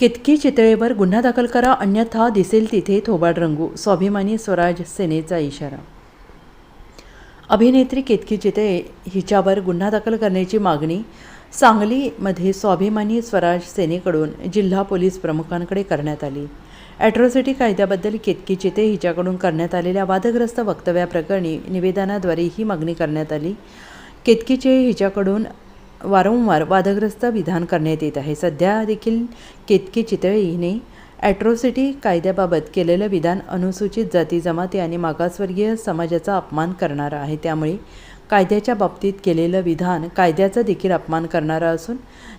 केतकी चितळेवर गुन्हा दाखल करा अन्यथा दिसेल तिथे थोबाड रंगू. स्वाभिमानी स्वराज सेनेचा इशारा. अभिनेत्री केतकी चितळे हिच्यावर गुन्हा दाखल करण्याची मागणी? सांगलीमध्ये स्वाभिमानी स्वराज सेनेकडून जिल्हा पोलीस प्रमुखांकडे करण्यात आली. ॲट्रॉसिटी कायद्याबद्दल केतकी चिते हिच्याकडून करण्यात आलेल्या वादग्रस्त वक्तव्याप्रकरणी निवेदनाद्वारे ही मागणी करण्यात आली. केतकीचे हिच्याकडून वारंवार वादग्रस्त विधान करण्यात येत आहे. सध्या देखील केतकी चितळे हिने ॲट्रॉसिटी कायद्याबाबत केलेलं विधान अनुसूचित जाती जमाती आणि मागासवर्गीय समाजाचा अपमान करणारं आहे. त्यामुळे कायद्याच्या बाबतीत केलेलं विधान कायद्याचा देखील अपमान करणारं असून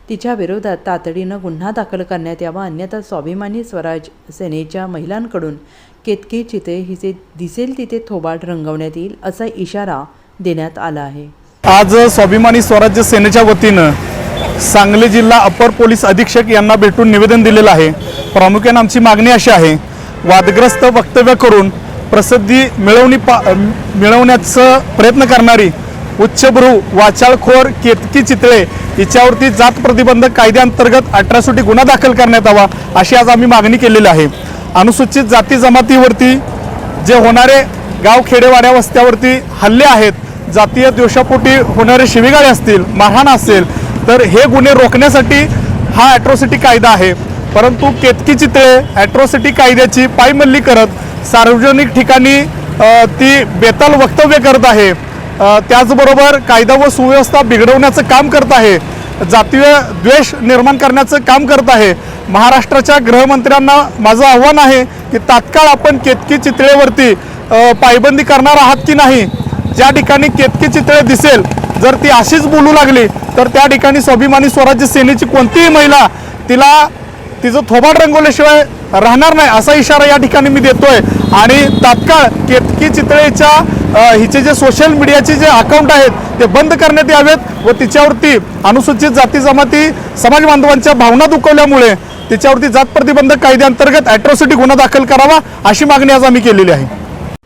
तिच्या विरोधात तातडीनं गुन्हा दाखल करण्यात यावा अन्यथा स्वाभिमानी स्वराज सेनेच्या महिलांकडून केतकी चिते हिचे दिसेल तिथे थोबाड रंगवण्यात येईल असा इशारा देण्यात आला आहे. आज स्वाभिमानी स्वराज्य सेनेच्या वतीनं सांगली जिल्हा अपर पोलीस अधीक्षक यांना भेटून निवेदन दिलेलं आहे. प्रामुख्याने आमची मागणी अशी आहे वादग्रस्त वक्तव्य करून प्रसिद्धी मिळवणी पा मिळवण्याचं प्रयत्न करणारी उच्चभ्रू वाचाळखोर केतकी चितळे हिच्यावरती जात प्रतिबंधक कायद्याअंतर्गत अठरासोटी गुन्हा दाखल करण्यात यावा अशी आज आम्ही मागणी केलेली आहे. अनुसूचित जाती जमातीवरती जे होणारे गाव खेडेवाड्या वस्त्यावरती हल्ले आहेत जातीय द्वेषापोटी होणारे शिवीगाळे असतील मारहाण असेल तर हे गुन्हे रोखण्यासाठी हा ॲट्रॉसिटी कायदा आहे. परंतु केतकी चितळे ॲट्रॉसिटी कायद्याची पायमल्ली करत सार्वजनिक ठिकाणी ती बेताल वक्तव्य करत आहे. त्याचबरोबर कायदा व सुव्यवस्था बिघडवण्याचं काम करत आहे. जातीय द्वेष निर्माण करण्याचं काम करत आहे. महाराष्ट्राच्या गृहमंत्र्यांना माझं आव्हान आहे की तात्काळ आपण केतकी चितळेवरती पायबंदी करणार आहात की नाही? ज्या ठिकाणी केतकी चितळे दिसेल जर ती अशीच बोलू लागली तर त्या ठिकाणी स्वाभिमानी स्वराज्य सेनेची कोणतीही महिला तिला तिचं थोबाड रंगवल्याशिवाय राहणार नाही असा इशारा या ठिकाणी मी देतोय. आणि तात्काळ केतकी चितळेच्या हिचे जे सोशल मीडियाचे जे अकाउंट आहेत ते बंद करण्यात यावेत व तिच्यावरती अनुसूचित जाती जमाती समाज बांधवांच्या भावना दुखवल्यामुळे तिच्यावरती जात प्रतिबंधक कायद्याअंतर्गत अॅट्रॉसिटी गुन्हा दाखल करावा अशी मागणी आज आम्ही केलेली आहे.